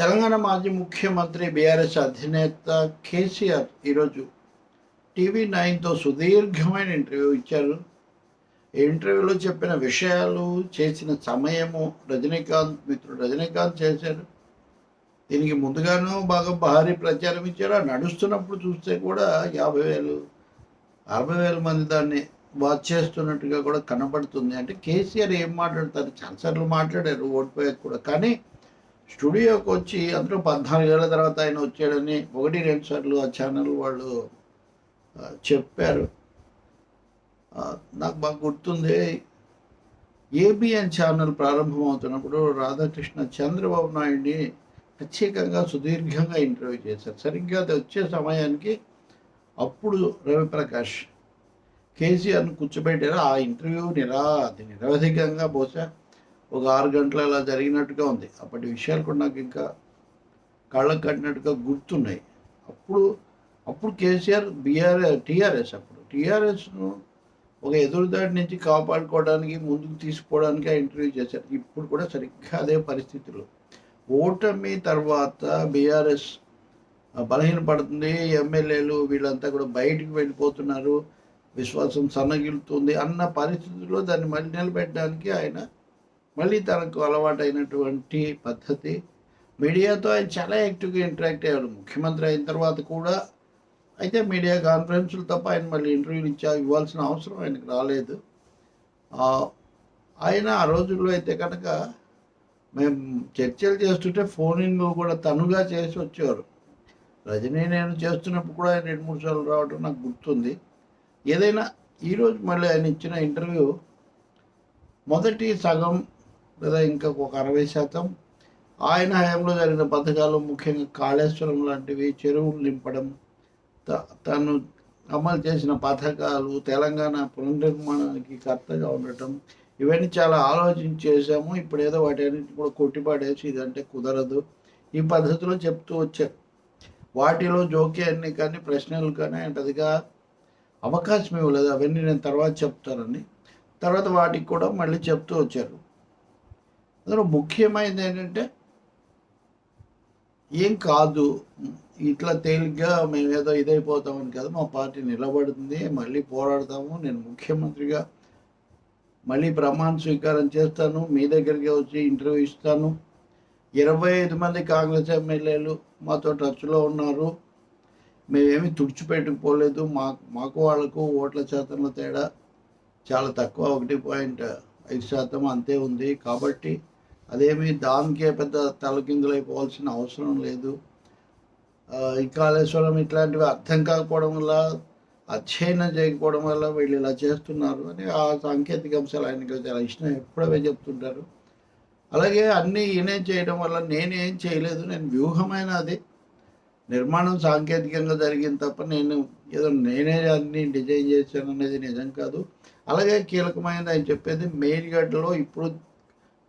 తెలంగాణ మాజీ ముఖ్యమంత్రి బీఆర్ఎస్ అధినేత కేసీఆర్ ఈరోజు టీవీ నైన్తో సుదీర్ఘమైన ఇంటర్వ్యూ ఇచ్చారు. ఈ ఇంటర్వ్యూలో చెప్పిన విషయాలు చేసిన సమయము రజనీకాంత్ మిత్రుడు రజనీకాంత్ చేశారు. దీనికి ముందుగానూ బాగా భారీ ప్రచారం ఇచ్చారు. నడుస్తున్నప్పుడు చూస్తే కూడా యాభై వేలు అరవై వేల మంది దాన్ని వాచ్ చేస్తున్నట్టుగా కూడా కనబడుతుంది అంటే కేసీఆర్ ఏం మాట్లాడతారు? చాలాసార్లు మాట్లాడారు ఓడిపోయాక కూడా. కానీ స్టూడియోకి వచ్చి అందులో పద్నాలుగేళ్ళ తర్వాత ఆయన వచ్చాడని ఒకటి రెండు సార్లు ఆ ఛానల్ వాళ్ళు చెప్పారు. నాకు బాగా గుర్తుంది. ఏబిఎన్ ఛానల్ ప్రారంభం అవుతున్నప్పుడు రాధాకృష్ణ చంద్రబాబు నాయుడిని ప్రత్యేకంగా సుదీర్ఘంగా ఇంటర్వ్యూ చేశారు. సరిగ్గా అది వచ్చే సమయానికి అప్పుడు రవిప్రకాష్ కేసీఆర్ను కూర్చోబెట్టారు. ఆ ఇంటర్వ్యూ నిరా అది నిరవధికంగా బహుశా ఒక ఆరు గంటల అలా జరిగినట్టుగా ఉంది. అప్పటి విషయాలు కూడా నాకు ఇంకా కళ్ళకు కట్టినట్టుగా గుర్తున్నాయి. అప్పుడు అప్పుడు కేసీఆర్ బీఆర్ టీఆర్ఎస్ అప్పుడు. టీఆర్ఎస్ను ఒక ఎదురుదాడి నుంచి కాపాడుకోవడానికి ముందుకు తీసుకోవడానికి ఆ ఇంటర్వ్యూ చేశారు. ఇప్పుడు కూడా సరిగ్గా అదే పరిస్థితులు. ఓటమి తర్వాత బీఆర్ఎస్ బలహీనపడుతుంది. ఎమ్మెల్యేలు వీళ్ళంతా కూడా బయటికి వెళ్ళిపోతున్నారు. విశ్వాసం సన్నగిలుతుంది అన్న పరిస్థితుల్లో దాన్ని మళ్ళీ నిలబెట్టడానికి ఆయన మళ్ళీ తనకు అలవాటైనటువంటి పద్ధతి. మీడియాతో ఆయన చాలా యాక్టివ్గా ఇంటరాక్ట్ అయ్యాడు ముఖ్యమంత్రి అయిన తర్వాత కూడా అయితే మీడియా కాన్ఫరెన్సులు తప్ప ఆయన మళ్ళీ ఇంటర్వ్యూలు ఇచ్చా ఇవ్వాల్సిన అవసరం ఆయనకు రాలేదు. ఆయన ఆ రోజుల్లో అయితే కనుక మేము చర్చలు చేస్తుంటే ఫోనింగ్ కూడా తనుగా చేసి వచ్చేవారు. రజనీ నేను చేస్తున్నప్పుడు కూడా ఆయన రెండు మూడు సార్లు రావడం నాకు గుర్తుంది. ఏదైనా ఈరోజు మళ్ళీ ఆయన ఇచ్చిన ఇంటర్వ్యూ మొదటి సగం లేదా ఇంకా ఒక అరవై శాతం. ఆయన హయాంలో జరిగిన పథకాలు ముఖ్యంగా కాళేశ్వరం లాంటివి చెరువులు నింపడం త- తను అమలు చేసిన పథకాలు తెలంగాణ పునర్నిర్మాణానికి కర్తగా ఉండటం ఇవన్నీ చాలా ఆలోచించి చేశాము. ఇప్పుడు ఏదో వాటి అన్నింటి కూడా కొట్టిపాడేసి ఇదంటే కుదరదు. ఈ పద్ధతిలో చెప్తూ వచ్చారు వాటిలో జోక్యాన్ని కానీ ప్రశ్నలు కానీ ఆయన పెద్దగా అవకాశం ఇవ్వలేదు. అవన్నీ నేను తర్వాత చెప్తానని. తర్వాత వాటికి కూడా మళ్ళీ చెప్తూ వచ్చారు. అందులో ముఖ్యమైనది ఏంటంటే ఏం కాదు ఇట్లా తేలిగ్గా మేము ఏదో ఇదైపోతామని కాదు మా పార్టీ నిలబడుతుంది మళ్ళీ పోరాడతాము నేను ముఖ్యమంత్రిగా మళ్ళీ ప్రమాణ స్వీకారం చేస్తాను మీ దగ్గరికి వచ్చి ఇంటర్వ్యూ ఇస్తాను. ఇరవై ఐదు మంది కాంగ్రెస్ ఎమ్మెల్యేలు మాతో టచ్లో ఉన్నారు. మేమేమి తుడిచిపెట్టుకుపోలేదు మా మాకు వాళ్ళకు ఓట్ల శాతంలో తేడా చాలా తక్కువ ఒకటి పాయింట్ ఐదు శాతం అంతే ఉంది కాబట్టి అదేమి దానికే పెద్ద తలకిందులైపోవాల్సిన అవసరం లేదు. ఈ కాళేశ్వరం ఇట్లాంటివి అర్థం కాకపోవడం వల్ల అధ్యయనం చేయకపోవడం వల్ల వీళ్ళు ఇలా చేస్తున్నారు అని ఆ సాంకేతిక అంశాలు ఆయనకి చాలా ఇష్టం ఎప్పుడవే చెప్తుంటారు. అలాగే అన్నీ ఈయనే చేయడం వల్ల నేనేం చేయలేదు నేను వ్యూహమైన అది. నిర్మాణం సాంకేతికంగా జరిగింది తప్ప నేను ఏదో నేనే అన్ని డిజైన్ చేశాను అనేది నిజం కాదు. అలాగే కీలకమైనది ఆయన చెప్పేది మెయిన్ గడ్డలో ఇప్పుడు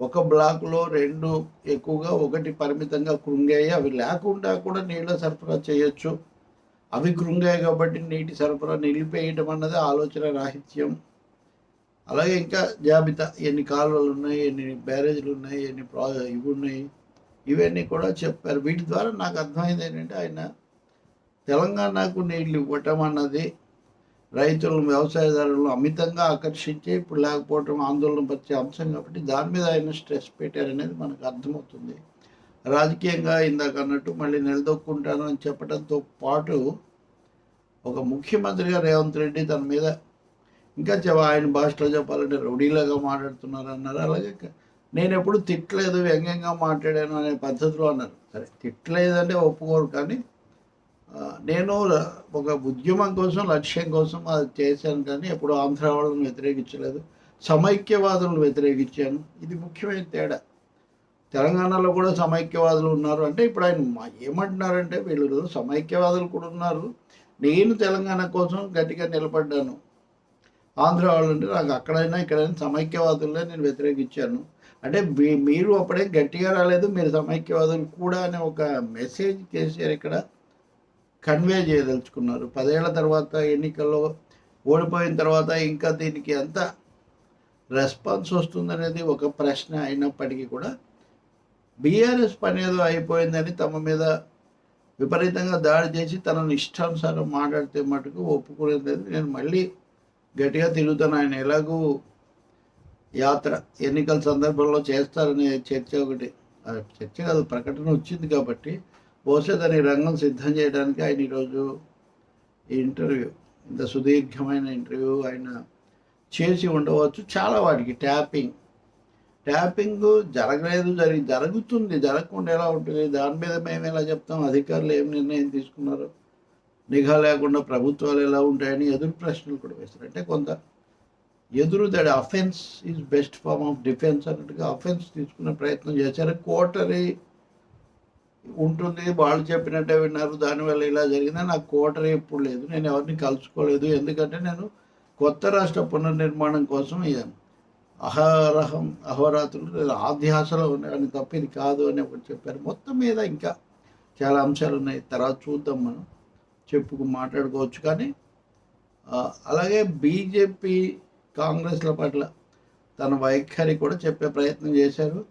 ఒక బ్లాక్లో రెండు ఎక్కువగా ఒకటి పరిమితంగా కృంగాయి. అవి లేకుండా కూడా నీళ్ళ సరఫరా చేయొచ్చు. అవి కృంగాయి కాబట్టి నీటి సరఫరా నిలిపేయటం అన్నది ఆలోచన రాహిత్యం. అలాగే ఇంకా జాబితా ఎన్ని కాలువలు ఉన్నాయి ఎన్ని బ్యారేజ్లు ఉన్నాయి ఎన్ని ప్రా ఇవి ఉన్నాయి. ఇవన్నీ కూడా చెప్పారు. వీటి ద్వారా నాకు అర్థమైంది ఏంటంటే ఆయన తెలంగాణకు నీళ్ళు ఇవ్వటం అన్నది రైతులను వ్యవసాయదారులను అమితంగా ఆకర్షించి ఇప్పుడు లేకపోవటం ఆందోళన పరిచే అంశం కాబట్టి దాని మీద ఆయన స్ట్రెస్ పెట్టారనేది మనకు అర్థమవుతుంది. రాజకీయంగా ఇందాక అన్నట్టు మళ్ళీ నిలదొక్కుంటాను అని చెప్పడంతో పాటు ఒక ముఖ్యమంత్రిగా రేవంత్ రెడ్డి తన మీద ఇంకా చెవ ఆయన భాషలో చెప్పాలంటే రౌడీలాగా మాట్లాడుతున్నారు అన్నారు అలాగే నేను ఎప్పుడు తిట్టలేదు వ్యంగ్యంగా మాట్లాడాను అనే పద్ధతిలో అన్నారు. సరే తిట్టలేదంటే ఒప్పుకోరు కానీ నేను ఒక ఉద్యమం కోసం లక్ష్యం కోసం అది చేశాను కానీ ఎప్పుడు ఆంధ్ర వాళ్ళని వ్యతిరేకించలేదు. సమైక్యవాదులను వ్యతిరేకించాను. ఇది ముఖ్యమైన తేడా. తెలంగాణలో కూడా సమైక్యవాదులు ఉన్నారు. అంటే ఇప్పుడు ఆయన మా- ఏమంటున్నారంటే వీళ్ళు సమైక్యవాదులు కూడా ఉన్నారు. నేను తెలంగాణ కోసం గట్టిగా నిలబడ్డాను. ఆంధ్ర వాళ్ళు అంటే నాకు అక్కడైనా ఇక్కడైనా సమైక్యవాదులనే నేను వ్యతిరేకించాను. అంటే మీ- మీరు అప్పుడే గట్టిగా రాలేదు. మీరు సమైక్యవాదులు కూడా అనే ఒక మెసేజ్ చేశారు ఇక్కడ. కన్వే చేయదలుచుకున్నారు. పదేళ్ళ తర్వాత ఎన్నికల్లో ఓడిపోయిన తర్వాత ఇంకా దీనికి ఎంత రెస్పాన్స్ వస్తుందనేది ఒక ప్రశ్న అయినప్పటికీ కూడా బీఆర్ఎస్ పని ఏదో అయిపోయిందని తమ మీద విపరీతంగా దాడి చేసి తనను ఇష్టానుసారం మాట్లాడితే మటుకు ఒప్పుకునేది నేను మళ్ళీ గట్టిగా తిరుగుతాను. ఆయన ఎలాగూ యాత్ర ఎన్నికల సందర్భంలో చేస్తారనే చర్చ ఒకటి ఆ చర్చ కాదు ప్రకటన వచ్చింది కాబట్టి బహుశా దాని రంగం సిద్ధం చేయడానికి ఆయన ఈరోజు ఈ ఇంటర్వ్యూ ఇంత సుదీర్ఘమైన ఇంటర్వ్యూ ఆయన చేసి ఉండవచ్చు. చాలా వాటికి ట్యాపింగ్. ట్యాపింగ్ జరగలేదు జరిగి జరుగుతుంది జరగకుండా ఎలా ఉంటుంది దాని మీద మేము ఎలా చెప్తాం అధికారులు ఏం నిర్ణయం తీసుకున్నారు నిఘా లేకుండా ప్రభుత్వాలు ఎలా ఉంటాయని ఎదురు ప్రశ్నలు కూడా వేస్తారు అంటే కొంత ఎదురు that offence is best form of defence అన్నట్టుగా అఫెన్స్ తీసుకునే ప్రయత్నం చేశారు. కోటరీ ఉంటుంది వాళ్ళు చెప్పినట్టే విన్నారు దానివల్ల ఇలా జరిగింది నాకు కోటరీ ఎప్పుడు లేదు. నేను ఎవరిని కలుసుకోలేదు. ఎందుకంటే నేను కొత్త రాష్ట్ర పునర్నిర్మాణం కోసం అయ్యాను. అహరహం అహోరాత్రులు లేదా ఆధ్యాసలో ఉన్నాయని తప్ప ఇది కాదు అని ఒకటి చెప్పారు. మొత్తం మీద ఇంకా చాలా అంశాలు ఉన్నాయి. తర్వాత చూద్దాం మనం. చెప్పుకు మాట్లాడుకోవచ్చు కానీ అలాగే బీజేపీ కాంగ్రెస్ల పట్ల తన వైఖరి కూడా చెప్పే ప్రయత్నం చేశారు.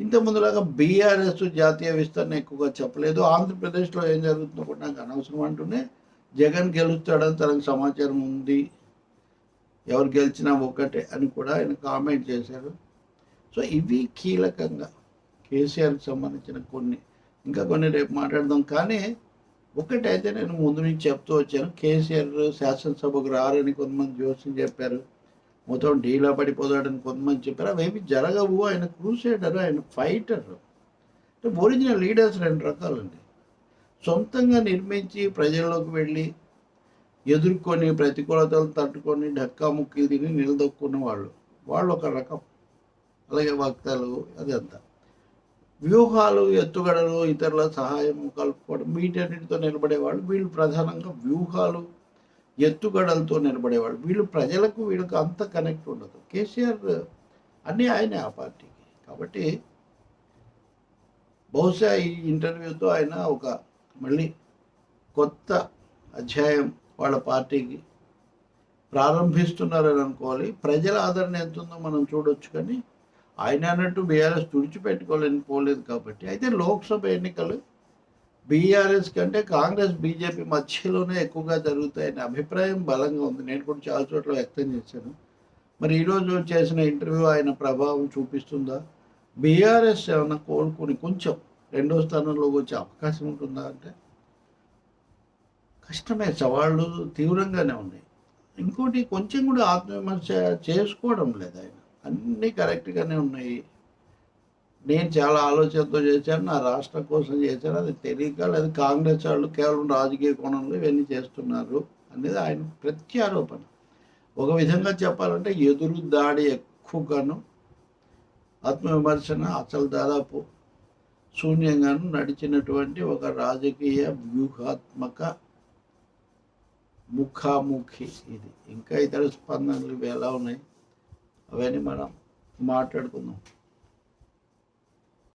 ఇంత ముందులాగా బీఆర్ఎస్ జాతీయ విస్తరణ ఎక్కువగా చెప్పలేదు. ఆంధ్రప్రదేశ్లో ఏం జరుగుతుందో కూడా నాకు అనవసరం అంటూనే జగన్ గెలుస్తాడని తనకు సమాచారం ఉంది. ఎవరు గెలిచినా ఒకటే అని కూడా ఆయన కామెంట్ చేశారు. సో ఇవి కీలకంగా కేసీఆర్కి సంబంధించిన కొన్ని. ఇంకా కొన్ని రేపు మాట్లాడదాం. కానీ ఒకటైతే నేను ముందు నుంచి చెప్తూ వచ్చాను. కేసీఆర్ శాసనసభకు రారని కొంతమంది జోస్యం చెప్పారు. మొత్తం డీలా పడిపోతాడని కొంతమంది చెప్పారు. అవేమి జరగవు. ఆయన క్రూసేడర్ ఆయన ఫైటర్. అంటే ఒరిజినల్ లీడర్స్ రెండు రకాలండి. సొంతంగా నిర్మించి ప్రజల్లోకి వెళ్ళి ఎదుర్కొని ప్రతికూలతలను తట్టుకొని ఢక్కా ముక్కి తిని నిలదొక్కున్న వాళ్ళు. వాళ్ళు ఒక రకం. అలాగే వక్తలు అదంతా వ్యూహాలు ఎత్తుగడలు ఇతరుల సహాయం కలుపుకోవడం వీటన్నిటితో నిలబడేవాళ్ళు. వీళ్ళు ప్రధానంగా వ్యూహాలు ఎత్తుగడలతో నిలబడేవాళ్ళు వీళ్ళు ప్రజలకు వీళ్ళకి అంత కనెక్ట్ ఉండదు. కేసీఆర్ అన్నీ ఆయనే ఆ పార్టీకి. కాబట్టి బహుశా ఈ ఇంటర్వ్యూతో ఆయన ఒక మళ్ళీ కొత్త అధ్యాయం వాళ్ళ పార్టీకి ప్రారంభిస్తున్నారని అనుకోవాలి. ప్రజల ఆదరణ ఎంత ఉందో మనం చూడొచ్చు కానీ ఆయన అన్నట్టు బీఆర్ఎస్ తుడిచిపెట్టుకోలేని పోలేదు కాబట్టి. అయితే లోక్సభ ఎన్నికలు బీఆర్ఎస్ కంటే కాంగ్రెస్ బీజేపీ మధ్యలోనే ఎక్కువగా జరుగుతాయనే అభిప్రాయం బలంగా ఉంది. నేను కూడా చాలా చోట్ల వ్యక్తం చేశాను. మరి ఈరోజు చేసిన ఇంటర్వ్యూ ఆయన ప్రభావం చూపిస్తుందా? బీఆర్ఎస్ ఏమైనా కోరుకుని కొంచెం రెండో స్థానంలోకి వచ్చే అవకాశం ఉంటుందా అంటే? కష్టమే. సవాళ్ళు తీవ్రంగానే ఉన్నాయి. ఇంకోటి కొంచెం కూడా ఆత్మవిమర్శ చేసుకోవడం లేదు ఆయన. అన్నీ కరెక్ట్గానే ఉన్నాయి. నేను చాలా ఆలోచనతో చేశాను నా రాష్ట్రం కోసం చేశాను అది తెలియక లేదు కాంగ్రెస్ వాళ్ళు కేవలం రాజకీయ కోణంలో ఇవన్నీ చేస్తున్నారు అనేది ఆయన ప్రత్యారోపణ. ఒక విధంగా చెప్పాలంటే ఎదురు దాడి ఎక్కువగాను ఆత్మవిమర్శన అసలు దాదాపు శూన్యంగాను నడిచినటువంటి ఒక రాజకీయ వ్యూహాత్మక ముఖాముఖి ఇది. ఇంకా ఇతర స్పందనలు ఇవి ఎలా ఉన్నాయి? అవన్నీ మనం మాట్లాడుకుందాం.